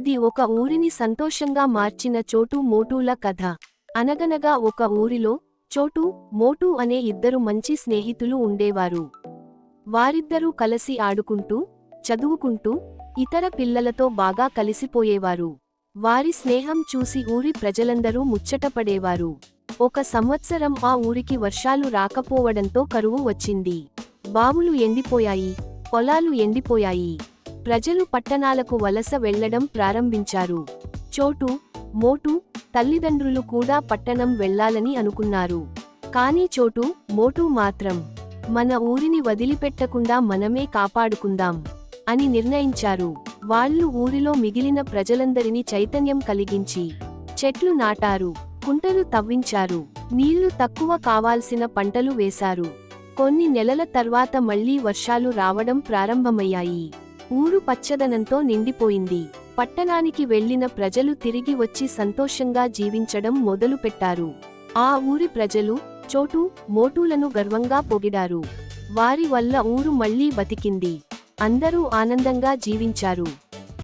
ఇది ఒక ఊరిని సంతోషంగా మార్చిన చోటు మోటూల కథ. అనగనగా ఒక ఊరిలో చోటు మోటు అనే ఇద్దరు మంచి స్నేహితులు ఉండేవారు. వారిద్దరూ కలిసి ఆడుకుంటూ చదువుకుంటూ ఇతర పిల్లలతో బాగా కలిసిపోయేవారు. వారి స్నేహం చూసి ఊరి ప్రజలందరూ ముచ్చటపడేవారు. ఒక సంవత్సరం ఆ ఊరికి వర్షాలు రాకపోవడంతో కరువు వచ్చింది. బావులు ఎండిపోయాయి పొలాలు ఎండిపోయాయి. ప్రజలు పట్టణాలకు వలస వెళ్ళడం ప్రారంభించారు. చోటు మోటు తల్లిదండ్రులు కూడా పట్టణం వెళ్ళాలని అనుకున్నారు. కానీ చోటు మోటు మాత్రం మన ఊరిని వదిలిపెట్టకుండా మనమే కాపాడుకుందాం అని నిర్ణయించారు. వాళ్ళు ఊరిలో మిగిలిన ప్రజలందరినీ చైతన్యం కలిగించి చెట్లు నాటారు కుంటలు తవ్వించారు నీళ్ళు తక్కువ కావాల్సిన పంటలు వేశారు. కొన్ని నెలల తర్వాత మళ్ళీ వర్షాలు రావడం ప్రారంభమయ్యాయి. ఊరు పచ్చదనంతో నిండిపోయింది. పట్టణానికి వెళ్ళిన ప్రజలు తిరిగి వచ్చి సంతోషంగా జీవించడం మొదలుపెట్టారు. ఆ ఊరి ప్రజలు చోటు మోటూలను గర్వంగా పొగిడారు. వారి వల్ల ఊరు మళ్ళీ బతికింది. అందరూ ఆనందంగా జీవించారు.